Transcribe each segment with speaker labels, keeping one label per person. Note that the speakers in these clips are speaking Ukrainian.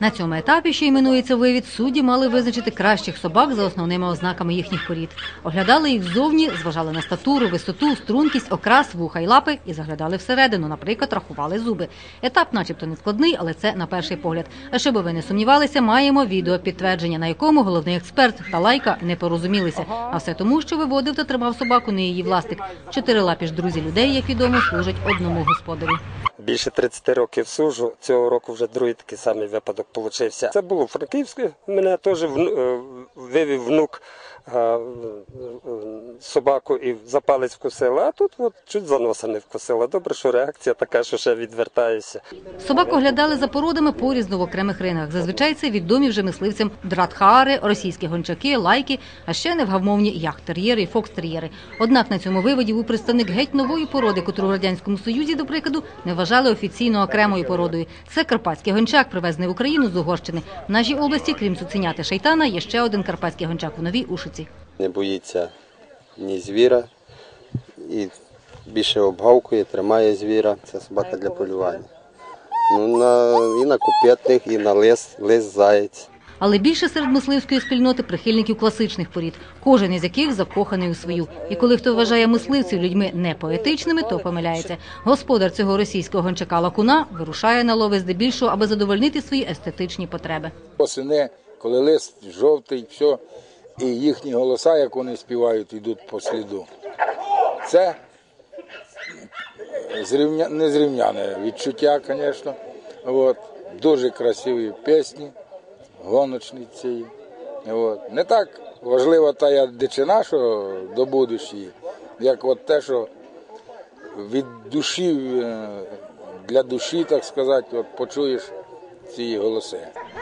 Speaker 1: На цьому етапі, що іменується вивід, судді мали визначити кращих собак за основними ознаками їхніх порід. Оглядали їх ззовні, зважали на статуру, висоту, стрункість, окрас, вуха й лапи і заглядали всередину. Наприклад, рахували зуби. Етап, начебто, не складний, але це на перший погляд. А щоб ви не сумнівалися, маємо відео підтвердження, на якому головний експерт та лайка не порозумілися. А все тому, що виводив та тримав собаку не її власник. Чотирилапі ж друзі людей, як відомо, служать одному господарю.
Speaker 2: Більше 30 років служу. Цього року вже другий такий самий випадок получився. Це було в Франківську. Мене теж е, вивів внук собаку і за палець вкусила, а тут от чуть за носа не вкусила. Добре, що реакція така, що ще відвертаюся.
Speaker 1: Собак оглядали за породами порізно в окремих ринках. Зазвичай це відомі вже мисливцям дратхаари, російські гончаки, лайки, а ще невгавмовні яхтер'єри і фокстер'єри. Однак на цьому виводі був представник геть нової породи, котру в радянському союзі, до прикладу, не вважали офіційно окремою породою. Це карпатський гончак, привезений в Україну з Угорщини. В нашій області, крім цуценяти шайтана, є ще один карпатський гончак у новій Ушиці.
Speaker 3: Не боїться ні звіра і більше обгавкує, тримає звіра. Це собака для полювання. Ну, на, і на купетних, і на лис, лис, заєць.
Speaker 1: Але більше серед мисливської спільноти прихильників класичних порід, кожен із яких закоханий у свою. І коли хто вважає мисливців людьми не поетичними, то помиляється. Господар цього російського гончака лакуна вирушає на лови здебільшого, аби задовольнити свої естетичні потреби.
Speaker 4: Осени, коли лист жовтий, все, і їхні голоса, як вони співають, йдуть по сліду. Це зрівня... незрівняне відчуття, звісно. От. Дуже красиві пісні, гоночні ці. От. Не так важлива та я дичина, що добудеш її, як от те, що від душі, е, для душі, так сказати, от почуєш ці голоси.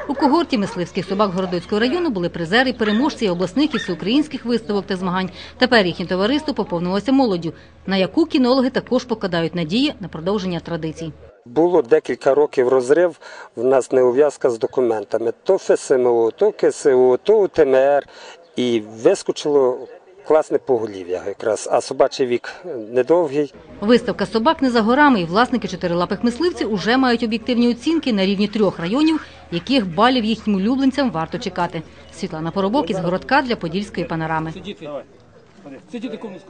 Speaker 1: У когорті мисливських собак Городоцького району були призери, переможці обласних і всеукраїнських виставок та змагань. Тепер їхнє товариство поповнилося молоддю, на яку кінологи також покладають надії на продовження традицій.
Speaker 2: Було декілька років розрив, в нас неув'язка з документами. То ФСМО, то КСУ, то УТМР. І вискочило класне поголів'я якраз, а собачий вік недовгий.
Speaker 1: Виставка собак не за горами, і власники чотирилапих мисливців уже мають об'єктивні оцінки на рівні трьох районів, яких балів їхнім улюбленцям варто чекати. Світлана Поробок із городка для подільської панорами.
Speaker 5: Сидіти. Сидіти комусь.